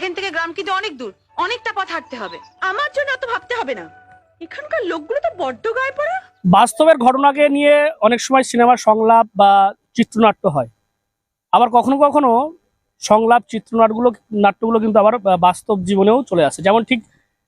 এখান থেকে গ্রাম কিন্তু অনেক দূর। অনেকটা পথ হাঁটতে হবে। আমার জন্য অত ভাবতে হবে না। এখানকার লোকগুলো তো বড্ড গায়ে পড়া। বাস্তবের ঘটনাকে নিয়ে অনেক সময় সিনেমার সংলাপ বা চিত্রনাট্য হয়। আবার কখনো কখনো সংলাপ, চিত্রনাট্যগুলো, নাট্যগুলো কিন্তু আবার বাস্তব জীবনেও চলে আসে। যেমন ঠিক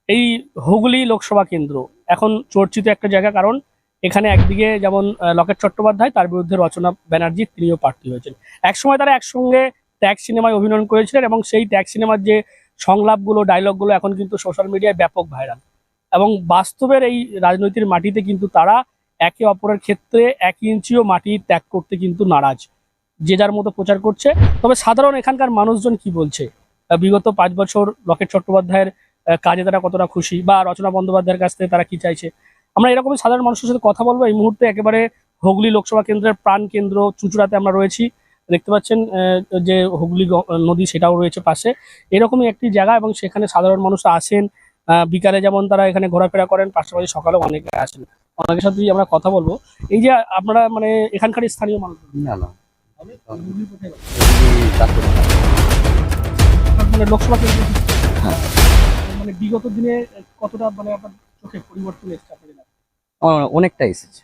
এই হুগলি লোকসভা কেন্দ্র। এখন চর্চিত একটা জায়গা, কারণ এখানে একদিকে যেমন লকেট চট্টোপাধ্যায়, তার বিরুদ্ধে রচনা ব্যানার্জি, তিনিও প্রার্থী হয়েছেন। একসময় তারা একসঙ্গে ট্যাগ সিনেমায় অভিনয় করেছিলেন এবং সেই ট্যাগ সিনেমার যে সংলাপগুলো ডায়লগগুলো এখন কিন্তু সোশ্যাল মিডিয়ায় ব্যাপক ভাইরাল এবং বাস্তবের এই রাজনৈতিক মাটিতে কিন্তু তারা একে অপরের ক্ষেত্রে এক ইঞ্চিও মাটি ত্যাগ করতে কিন্তু নারাজ। যে যার মতো প্রচার করছে। তবে সাধারণ এখানকার মানুষজন কি বলছে? বিগত পাঁচ বছর লকেট চট্টোপাধ্যায়ের কাজে তারা কতটা খুশি? বা রচনা বন্দ্যোপাধ্যায়ের কাছ থেকে তারা কি চাইছে? আমরা এরকমই সাধারণ মানুষের সাথে কথা বলব। এই মুহূর্তে একেবারে হুগলি লোকসভা কেন্দ্রের প্রাণ কেন্দ্র চুঁচুড়াতে আমরা রয়েছি। দেখতে পাচ্ছেন যে হুগলি নদী সেটাও রয়েছে পাশে। এরকমই একটি জায়গা এবং সেখানে সাধারণ মানুষ আসেন। বিকালে যেমন তারা এখানে ঘোরাফেরা করেন পাশাপাশি সকালেও অনেকে আসেন। অনেকের সাথে আমরা কথা বলব। এই যে আপনারা মানে এখানকার স্থানীয় মানুষ না না। মানে লোকসভা কেন্দ্র হ্যাঁ। মানে বিগত দিনে কতটা মানে আপনার চোখে পরিবর্তন এসেছে আমার অনেকটা এসেছে।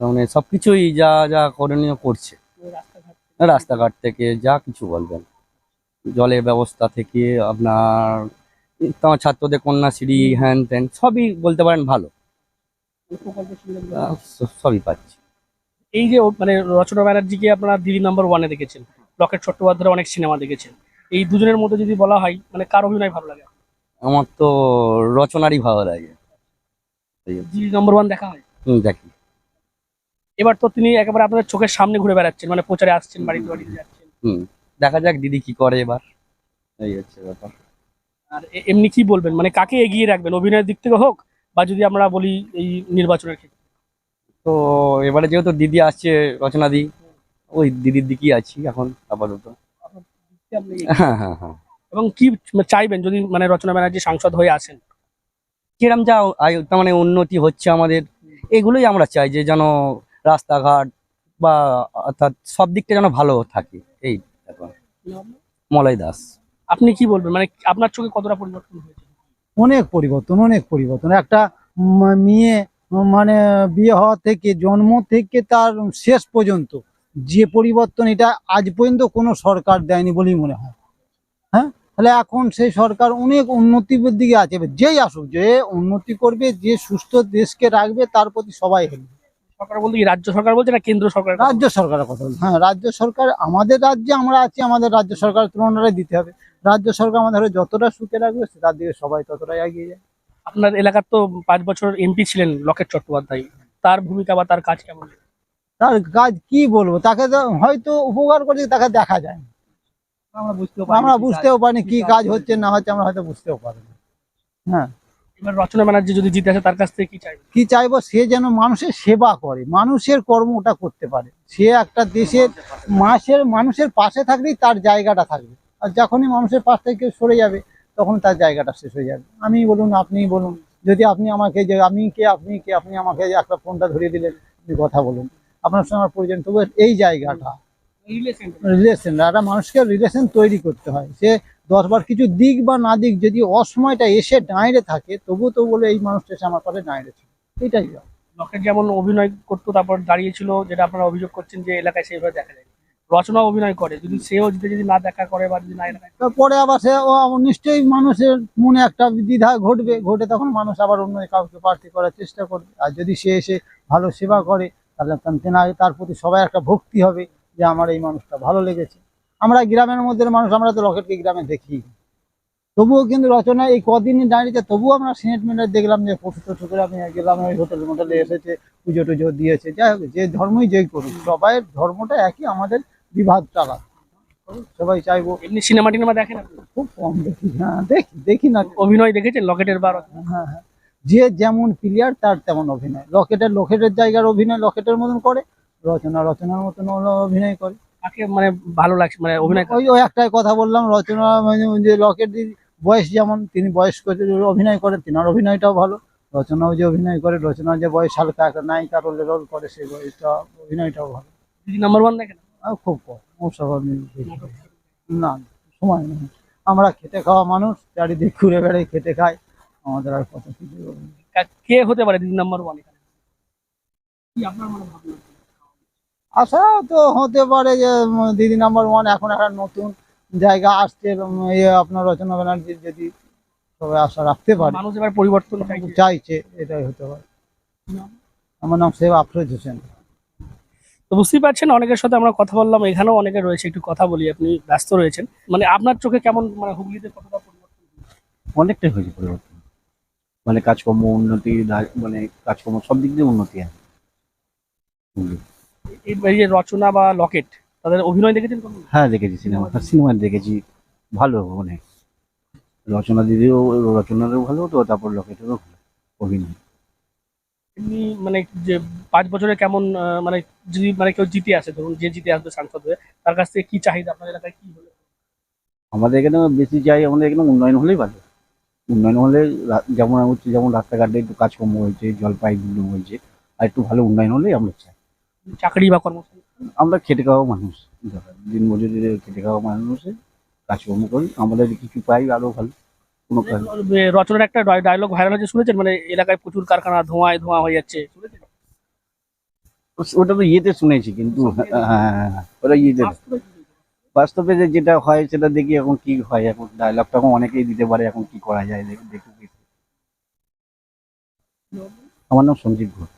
মানে সবকিছুই যা যা করণীয় করছে। রাস্তাঘাট রাস্তাঘাট থেকে যা কিছু বলবেন। জলের ব্যবস্থা থেকে আপনার তোমার ছাত্রদের কন্যাশ্রী হ্যান ত্যান সবই বলতে পারেন ভালো। সবই পাচ্ছি। এই যে মানে রচনা ব্যানার্জিকে আপনারা দিদি নাম্বার ওয়ানে দেখেছেন লকেট চট্টোপাধ্যায়ের অনেক সিনেমা দেখেছেন। এই দুজনের মধ্যে যদি বলা হয় মানে কার অভিনয় ভালো লাগে? আমার তো রচনারই ভালো লাগে। দিদি নাম্বার ওয়ান দেখা হয়? হুম, দেখি। এবার তো তিনি একেবারে আপনাদের চোখের সামনে ঘুরে বেড়াচ্ছেন মানে প্রচারে আসছেন বাড়িতে বাড়িতে যাচ্ছেন। হুম দেখা যাক দিদি কি করে এবার। এই হচ্ছে ব্যাপার। আর এমনি কি বলবেন? মানে কাকে এগিয়ে রাখবেন অভিনয়ের দিক থেকে হোক বা যদি আমরা বলি এই নির্বাচনের ক্ষেত্রে? তো এবারে যেহেতু দিদি আসছে রচনাদি ওই দিদির দিকেই আছি এখন আপাতত। হ্যাঁ হ্যাঁ হ্যাঁ। এবং কি চাইবেন যদি মানে রচনা ব্যানার্জি সাংসদ হয়ে আসেন? কিরম যা তার মানে উন্নতি হচ্ছে আমাদের এগুলোই আমরা চাই যে যেন রাস্তাঘাট বা অর্থাৎ সব দিকটা যেন ভালো থাকে। এই ব্যাপার। মলয় দাস। আপনি কি বলবেন? মানে আপনার চোখে কতটা পরিবর্তন হয়েছে? অনেক পরিবর্তন অনেক পরিবর্তন। একটা মেয়ে মানে বিয়ে হওয়া থেকে জন্ম থেকে তার শেষ পর্যন্ত যে পরিবর্তন এটা আজ পর্যন্ত কোনো সরকার দেয়নি বলেই মনে হয়। হ্যাঁ? তাহলে এখন সেই সরকার অনেক উন্নতির দিকে আছে। এবার যেই আসুক যে উন্নতি করবে যে সুস্থ দেশকে রাখবে তার প্রতি সবাই হেলবে। সরকার বলতে কি রাজ্য সরকার বলছে না কেন্দ্র সরকার রাজ্য সরকারের কথা। হ্যাঁ রাজ্য সরকার আমাদের রাজ্যে আমরা আছি আমাদের রাজ্য সরকারের তুলনায় দিতে হবে। রাজ্য সরকার আমাদের যতটা সুখে রাখবে তার দিকে সবাই ততটাই এগিয়ে যায়। আপনার এলাকার তো পাঁচ বছর এমপি ছিলেন লকেট চট্টোপাধ্যায়। তার ভূমিকা বা তার কাজ কেমন? তার কাজ কি বলব? তাকে তো হয়তো উপকার করছে তাকে দেখা যায়। আমরা বুঝতেও আমরা বুঝতেও পারি কি কাজ হচ্ছে। না হচ্ছে আমরা হয়তো বুঝতেও পারি না হ্যাঁ। রচনা ব্যানার্জি যদি জিতে আসে, তার কাছ থেকে কি চাইবেন কি চাইব? সে যেন মানুষের সেবা করে, মানুষের কর্ম ওটা করতে পারে। সে একটা দেশের মাসের, মানুষের পাশে থাকলেই তার জায়গাটা থাকবে। আর যখনই মানুষের পাশ থেকে সরে যাবে, তখন তার জায়গাটা শেষ হয়ে যাবে। আমি বলুন, আপনিই বলুন। যদি আপনি আমাকে যে, আমি কে, আপনি কে, আপনি আমাকে একটা ফোনটা ধরিয়ে দিলেন, আপনি কথা বলুন। আপনার সঙ্গে আমার প্রয়োজন তবু এই জায়গাটা রিলেশন একটা মানুষকে রিলেশন তৈরি করতে হয়। সে দশবার কিছু দিক বা না দিক যদি অসময়টা এসে দাঁড়িয়ে থাকে তবু তো বলে এই মানুষটা এসে আমার পাশে ছিল। এটাই। লকেট যেমন অভিনয় করতো তারপর দাঁড়িয়েছিল যেটা আপনারা অভিযোগ করছেন যে এলাকায় সেইভাবে দেখা যায়। রচনা অভিনয় করে যদি সেও জিতে যদি না দেখা করে বা যদি না তারপরে আবার সে ও নিশ্চয়ই মানুষের মনে একটা দ্বিধা ঘটবে ঘটে তখন মানুষ আবার অন্য কাউকে প্রার্থী করার চেষ্টা করবে। আর যদি সে এসে ভালো সেবা করে তাহলে তার প্রতি সবাই একটা ভক্তি হবে। যে আমার এই মানুষটা ভালো লেগেছে। আমরা গ্রামের মধ্যে মানুষ আমরা তো রকেটকে গ্রামে দেখি। তবুও কিন্তু রচনা এই কদিনই দাঁড়িয়েছে তবুও আমরা সিনেট মিনার দেখলাম যে প্রফিত ঠুকে আমি গেলাম ওই হোটেল মোটেলে এসেছে পুজো টুজো দিয়েছে। যাই হোক যে ধর্মই যেই করুক সবাই ধর্মটা একই আমাদের বিভাগটা আলাদা। সবাই চাইব এমনি সিনেমা টিনেমা দেখেন? খুব কম দেখি হ্যাঁ দেখি দেখি না। অভিনয় দেখেছেন লকেটের বার? হ্যাঁ হ্যাঁ যে যেমন প্লেয়ার তার তেমন অভিনয়। লকেটের লকেটের জায়গার অভিনয় লকেটের মতন করে। রচনা রচনার মতন হলো অভিনয় করে। তাকে মানে ভালো লাগছে? মানে অভিনয় ওই ওই একটাই কথা বললাম রচনা মানে যে লকেট বয়স যেমন তিনি বয়স্ক অভিনয় করেন তিনার অভিনয়টাও ভালো। রচনাও যে অভিনয় করে রচনা যে বয়স হালকা একটা নায়িকা রোলে রোল করে সেই বয়সটা অভিনয়টাও ভালো। নাম্বার ওয়ান দেখেন খুব কম না। সময় নেই। আমরা খেটে খাওয়া মানুষ চারিদিক ঘুরে বেড়াই খেটে খাই। আমাদের আর কত কিছু। কে হতে পারে দিদি নাম্বার ওয়ান এখানে? কি আপনার মনে ভাবনা? আশা তো হতে পারে যে দিদি নাম্বার ওয়ান এখন একটা নতুন জায়গা আসছে ইয়ে আপনার রচনা ব্যানার্জির যদি সবাই আশা রাখতে পারে। মানুষ এবার পরিবর্তন চাইছে। এটাই হতে পারে। আমার নাম সেব আফরোজ হোসেন। তো বুঝতেই পারছেন অনেকের সাথে আমরা কথা বললাম এখানেও অনেকে রয়েছে একটু কথা বলি আপনি ব্যস্ত রয়েছেন। মানে আপনার চোখে কেমন মানে হুগলিতে কতটা পরিবর্তন? অনেকটাই হয়েছে পরিবর্তন। মানে কাজকর্ম উন্নতি মানে কাজকর্ম সব দিক দিয়ে উন্নতি আছে। হুম। এই যে রচনা বা লকেট তাদের অভিনয় দেখেছেন? হ্যাঁ দেখেছি সিনেমা। সিনেমা দেখেছি। ভালো মানে রচনা দিদিও রচনারও ভালো তো তারপর লকেটেরও ভালো অভিনয়। এমনি মানে যে পাঁচ বছরে কেমন মানে যদি মানে কেউ জিতে আসে ধরুন যে জিতে আসবে সাংসদ হয়ে তার কাছ থেকে কি চাহিদা? আপনার এলাকায় কি হলে? আমাদের এখানে বেশি চাই আমাদের এখানে উন্নয়ন হলেই ভালো। উন্নয়ন হলে যেমন হচ্ছে যেমন রাস্তাঘাটে একটু কাজকর্ম হয়েছে জল পাইপগুলো হয়েছে আর একটু ভালো উন্নয়ন হলেই আমরা চাই। চাকরি বা কর্মসংস্থান আমরা খেটে খাওয়া মানুষ দিন মজুরি খেটে খাওয়া মানুষের কাজকর্ম করি আমাদের কিছু পাই আরও ভালো কোনো কাজ রচনার একটা ডায়লগ ভাইরাল হয়েছে শুনেছেন? মানে এলাকায় প্রচুর কারখানা ধোঁয়ায় ধোঁয়া হয়ে যাচ্ছে। ওটা তো ইয়েতে শুনেছি কিন্তু হ্যাঁ ওটা ইয়েতে বাস্তবে যে যেটা হয় সেটা দেখি এখন কি হয় এখন ডায়লগটা এখন অনেকেই দিতে পারে এখন কি করা যায় দেখি দেখুক আমার নাম সঞ্জীব ঘোষ।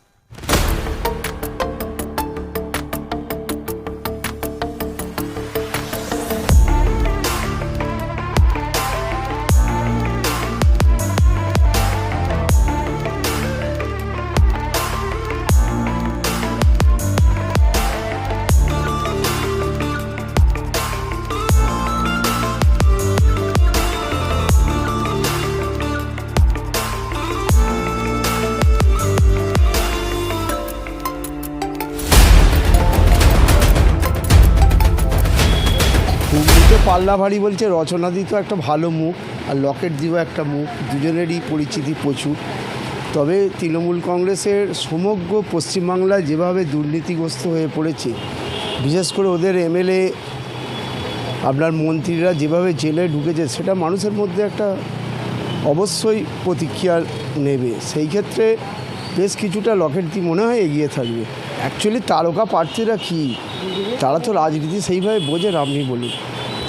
হুগলিতে পাল্লা ভারী বলছে রচনাদি তো একটা ভালো মুখ, আর লকেট দিও একটা মুখ, দুজনেরই পরিচিতি প্রচুর। তবে তৃণমূল কংগ্রেসের সমগ্র পশ্চিমবাংলায় যেভাবে দুর্নীতিগ্রস্ত হয়ে পড়েছে, বিশেষ করে ওদের এমএলএ, আপনার মন্ত্রীরা যেভাবে জেলে ঢুকেছে, সেটা মানুষের মধ্যে একটা অবশ্যই প্রতিক্রিয়া নেবে। সেই ক্ষেত্রে বেশ কিছুটা লকেট দি মনে হয় এগিয়ে থাকবে। অ্যাকচুয়ালি তারকা প্রার্থীরা কী? তারা তো রাজনীতি সেইভাবে বোঝেন আপনি বলুন।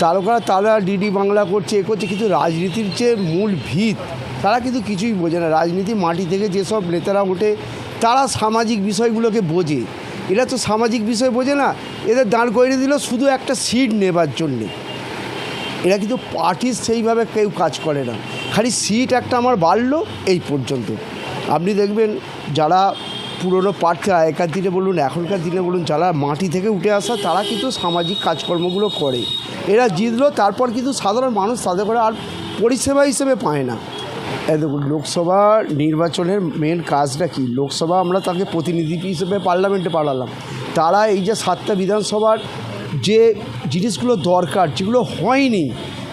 তারকা তারা ডিডি বাংলা করছে, এ করছে, কিন্তু রাজনীতির যে মূল ভিত, তারা কিন্তু কিছুই বোঝে না। রাজনীতি মাটি থেকে যেসব নেতারা ওঠে, তারা সামাজিক বিষয়গুলোকে বোঝে। এরা তো সামাজিক বিষয় বোঝে না, এদের দাঁড় করিয়ে দিল শুধু একটা সিট নেবার জন্যে। এরা কিন্তু পার্টির সেইভাবে কেউ কাজ করে না। খালি সিট একটা আমার বাড়লো এই পর্যন্ত। আপনি দেখবেন যারা পুরনো প্রার্থী আগেকার দিনে বলুন, এখনকার দিনে বলুন, যারা মাটি থেকে উঠে আসা, তারা কিন্তু সামাজিক কাজকর্মগুলো করে। এরা জিতলো, তারপর কিন্তু সাধারণ মানুষ তাদের করে আর পরিষেবা হিসেবে পায় না। দেখুন, লোকসভা নির্বাচনের মেন কাজটা কি? লোকসভা আমরা তাকে প্রতিনিধি হিসেবে পার্লামেন্টে পাঠালাম। তারা এই যে সাতটা বিধানসভার যে জিনিসগুলো দরকার, যেগুলো হয়নি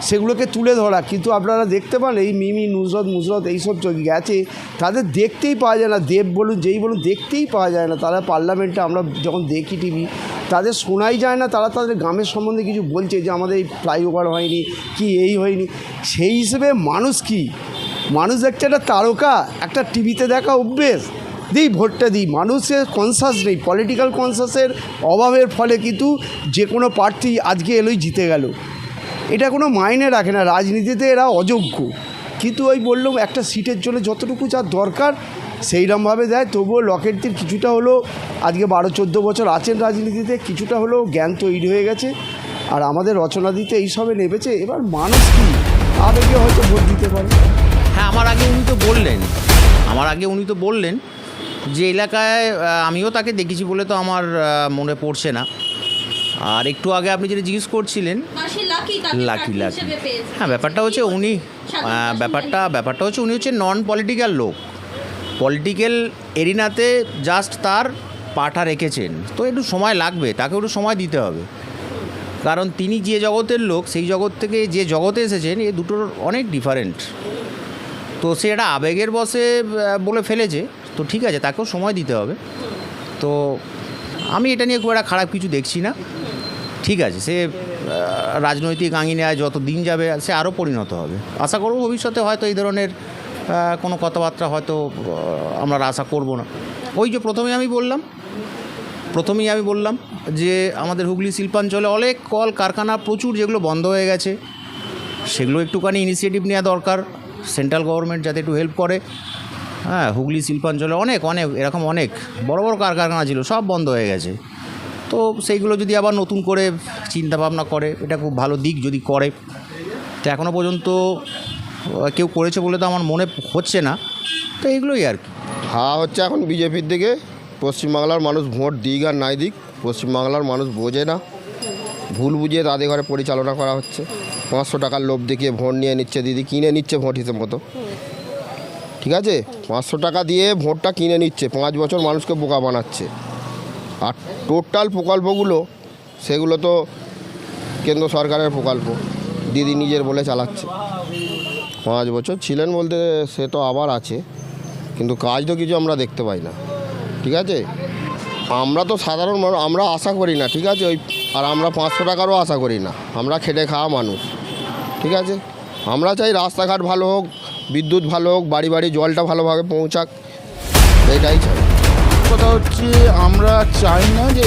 সেগুলোকে তুলে ধরা। কিন্তু আপনারা দেখতে পান, এই মিমি নুজরত মুজরত এইসব গেছে, তাদের দেখতেই পাওয়া যায় না। দেব বলুন, যেই বলুন, দেখতেই পাওয়া যায় না। তারা পার্লামেন্টে আমরা যখন দেখি টিভি, তাদের শোনাই যায় না। তারা তাদের গ্রামের সম্বন্ধে কিছু বলছে যে, আমাদের এই ফ্লাইওভার হয়নি, কি এই হয়নি? সেই হিসেবে মানুষ কি? মানুষ দেখছে একটা তারকা, একটা টিভিতে দেখা অভ্যেস। দিই ভোটটা দিই। মানুষের কনসাস নেই পলিটিক্যাল কনসাসের অভাবের ফলে কিন্তু যে কোনো প্রার্থী আজকে এলোই জিতে গেল। এটা কোনো মাইনে রাখে না, রাজনীতিতে এরা অযোগ্য। কিন্তু ওই বললাম, একটা সিটের জন্য যতটুকু যা দরকার, সেইরমভাবে দেয়। তবুও লকেটদের কিছুটা হলো আজকে বারো, চোদ্দ বছর আছেন রাজনীতিতে, কিছুটা হলো জ্ঞান তৈরি হয়ে গেছে। আর আমাদের রচনা দিতে এইসবে নেমেছে, এবার মানুষ কি? আবেগে হয়তো ভোট দিতে পারে। হ্যাঁ আমার আগে উনি তো বললেন, আমার আগে উনি তো বললেন যে এলাকায় আমিও তাকে দেখেছি বলে তো আমার মনে পড়ছে না। আর একটু আগে আপনি যেটা জিজ্ঞেস করছিলেন লাকি লাকি হ্যাঁ ব্যাপারটা হচ্ছে উনি ব্যাপারটা ব্যাপারটা হচ্ছে উনি হচ্ছে নন পলিটিক্যাল লোক। পলিটিক্যাল এরিনাতে জাস্ট তার পাঠা রেখেছেন। তো একটু সময় লাগবে তাকে একটু সময় দিতে হবে। কারণ তিনি যে জগতের লোক সেই জগৎ থেকে যে জগতে এসেছেন এ দুটোর অনেক ডিফারেন্ট তো সে এটা আবেগের বসে বলে ফেলেছে। তো ঠিক আছে তাকেও সময় দিতে হবে। তো আমি এটা নিয়ে খুব একটা খারাপ কিছু দেখছি না। ঠিক আছে, সে রাজনৈতিক আঙিনায় যত দিন যাবে, সে আরও পরিণত হবে। আশা করব ভবিষ্যতে হয়তো এই ধরনের কোনো কথাবার্তা হয়তো আমরা আশা করব না। ওই যে প্রথমে আমি বললাম, প্রথমেই আমি বললাম যে আমাদের হুগলি শিল্পাঞ্চলে অনেক কল কারখানা প্রচুর যেগুলো বন্ধ হয়ে গেছে, সেগুলো একটুখানি ইনিশিয়েটিভ নেওয়া দরকার। সেন্ট্রাল গভর্নমেন্ট যাতে একটু হেল্প করে। হ্যাঁ হুগলি শিল্পাঞ্চলে অনেক অনেক, এরকম অনেক। বড় বড় কারখানা ছিল, সব বন্ধ হয়ে গেছে। তো সেইগুলো যদি আবার নতুন করে চিন্তা ভাবনা করে, এটা খুব ভালো দিক যদি করে। তো এখনও পর্যন্ত কেউ করেছে বলে তো আমার মনে হচ্ছে না। তো এইগুলোই আর কি। হাওয়া হচ্ছে এখন বিজেপির দিকে। পশ্চিমবাংলার মানুষ ভোট দিক আর নাই দিক, পশ্চিমবাংলার মানুষ বোঝে না। ভুল বুঝিয়ে তাদের ঘরে পরিচালনা করা হচ্ছে। পাঁচশো টাকার লোভ দেখিয়ে ভোট নিয়ে নিচ্ছে দিদি, কিনে নিচ্ছে ভোট হিসেব মতো। ঠিক আছে? পাঁচশো টাকা দিয়ে ভোটটা কিনে নিচ্ছে। পাঁচ বছর মানুষকে বোকা বানাচ্ছে। আর টোটাল প্রকল্পগুলো, সেগুলো তো কেন্দ্র সরকারের প্রকল্প। দিদি নিজের বলে চালাচ্ছে। পাঁচ বছর ছিলেন বলতে সে তো আবার আছে। কিন্তু কাজ তো কিছু আমরা দেখতে পাই না। ঠিক আছে? আমরা তো সাধারণ মানুষ, আমরা আশা করি না, ঠিক আছে? ওই, আর আমরা পাঁচশো টাকারও আশা করি না। আমরা খেটে খাওয়া মানুষ। ঠিক আছে? আমরা চাই রাস্তাঘাট ভালো হোক বিদ্যুৎ ভালো হোক, বাড়ি বাড়ি জলটা ভালোভাবে পৌঁছাক, এটাই চাই। কথা হচ্ছে, আমরা চাই না যে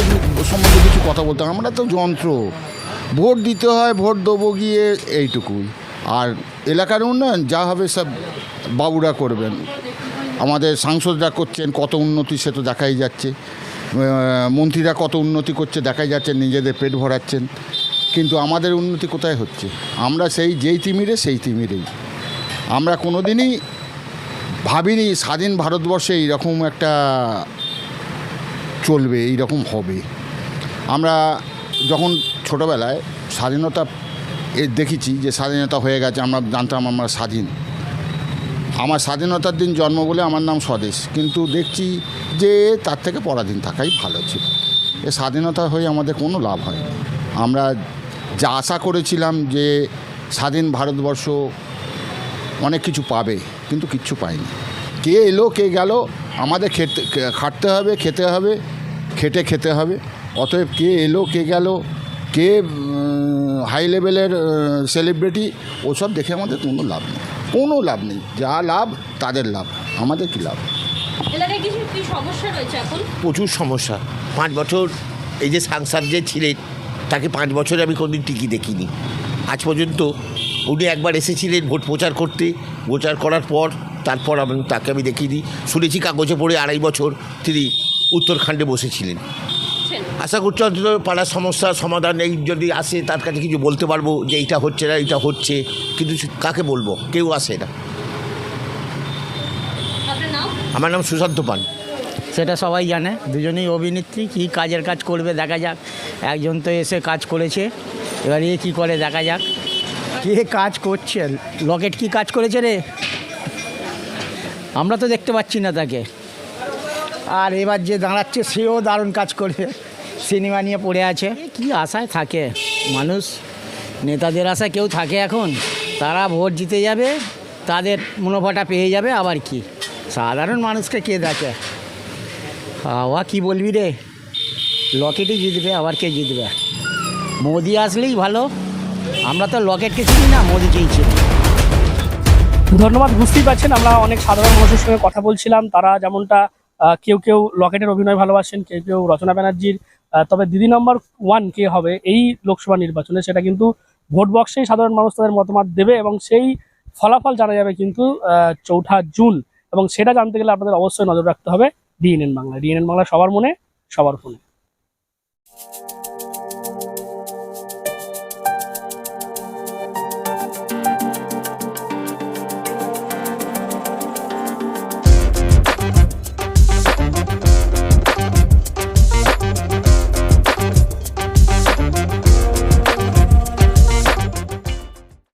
সম্বন্ধে কিছু কথা বলতে আমরা তো যন্ত্র। ভোট দিতে হয়, ভোট দেবো গিয়ে এইটুকুই। আর এলাকার উন্নয়ন, যা হবে সব বাবুরা করবেন। আমাদের সাংসদরা করছেন, কত উন্নতি সে তো দেখাই যাচ্ছে। মন্ত্রীরা কত উন্নতি করছে, দেখাই যাচ্ছে, নিজেদের পেট ভরাচ্ছেন। কিন্তু আমাদের উন্নতি কোথায় হচ্ছে? আমরা সেই যেই তিমিরে, সেই তিমিরেই। আমরা কোনো দিনই ভাবিনি স্বাধীন ভারতবর্ষে এইরকম একটা চলবে, এইরকম হবে। আমরা যখন ছোটোবেলায় স্বাধীনতা এ দেখেছি যে স্বাধীনতা হয়ে গেছে, আমরা জানতাম আমরা স্বাধীন। আমার স্বাধীনতার দিন জন্ম বলে আমার নাম স্বদেশ, কিন্তু দেখছি যে তার থেকে পরাধীন থাকাই ভালো ছিল। এ স্বাধীনতা হয়ে আমাদের কোনো লাভ হয়নি। আমরা যা আশা করেছিলাম যে স্বাধীন ভারতবর্ষ অনেক কিছু পাবে কিন্তু কিচ্ছু পায়নি। কে এলো কে গেল আমাদের খেতে খাটতে হবে খেতে হবে খেটে খেতে হবে। অতএব কে এলো কে গেল কে হাই লেভেলের সেলিব্রিটি ওসব দেখে আমাদের কোনো লাভ নেই। কোনো লাভ নেই। যা লাভ তাদের লাভ। আমাদের কি লাভ? এলাকায় কিছু কি সমস্যা রয়েছে এখন? প্রচুর সমস্যা। পাঁচ বছর এই যে সাংসদ যে ছিলেন তাকে পাঁচ বছরে আমি কোনোদিন টিকি দেখিনি। আজ পর্যন্ত উনি একবার এসেছিলেন ভোট প্রচার করতে। প্রচার করার পর তারপর আমি তাকে আমি দেখিনি। শুনেছি কাগজে পড়ে আড়াই বছর তিনি উত্তরখণ্ডে বসেছিলেন। আশা করছি অন্তত পাড়ার সমস্যার সমাধান এই যদি আসে তার কাছে কিছু বলতে পারব যে এইটা হচ্ছে না এইটা হচ্ছে। কিন্তু কাকে বলব? কেউ আসে না। আমার নাম সুশান্ত পান সেটা সবাই জানে। দুজনেই অভিনেত্রী কী কাজের কাজ করবে দেখা যাক। একজন তো এসে কাজ করেছে। এবার এ কী করে দেখা যাক। কে কাজ করছে? লকেট কি কাজ করেছে রে? আমরা তো দেখতে পাচ্ছি না তাকে। আর এবার যে দাঁড়াচ্ছে সেও দারুণ কাজ করবে সিনেমা নিয়ে পড়ে আছে। কি আশায় থাকে? মানুষ নেতাদের আশায় কেউ থাকে এখন? তারা ভোট জিতে যাবে তাদের মুনাফাটা পেয়ে যাবে আবার কি? সাধারণ মানুষকে কে দেখে? হাওয়া কি বলবি রে? লকেটই জিতবে আবার কে জিতবে? মোদি আসলেই ভালো। আমরা তো লকেটকে চিনি না মোদিকেই চিনি। ধন্যবাদ, বুঝতেই পারছেন, আমরা অনেক সাধারণ মানুষের সঙ্গে কথা বলছিলাম। তারা যেমনটা কেউ কেউ লকেটের অভিনয় ভালোবাসেন, কেউ কেউ রচনা ব্যানার্জির তবে দিদি নম্বর ওয়ান কে হবে এই লোকসভা নির্বাচনে, সেটা কিন্তু ভোট বক্সেই সাধারণ মানুষ তাদের মতামত দেবে এবং সেই ফলাফল জানা যাবে কিন্তু চৌঠা জুন। এবং সেটা জানতে গেলে আপনাদের অবশ্যই নজর রাখতে হবে। ডিএনএন বাংলা ডিএনএন বাংলা সবার মনে, সবার ফোনে।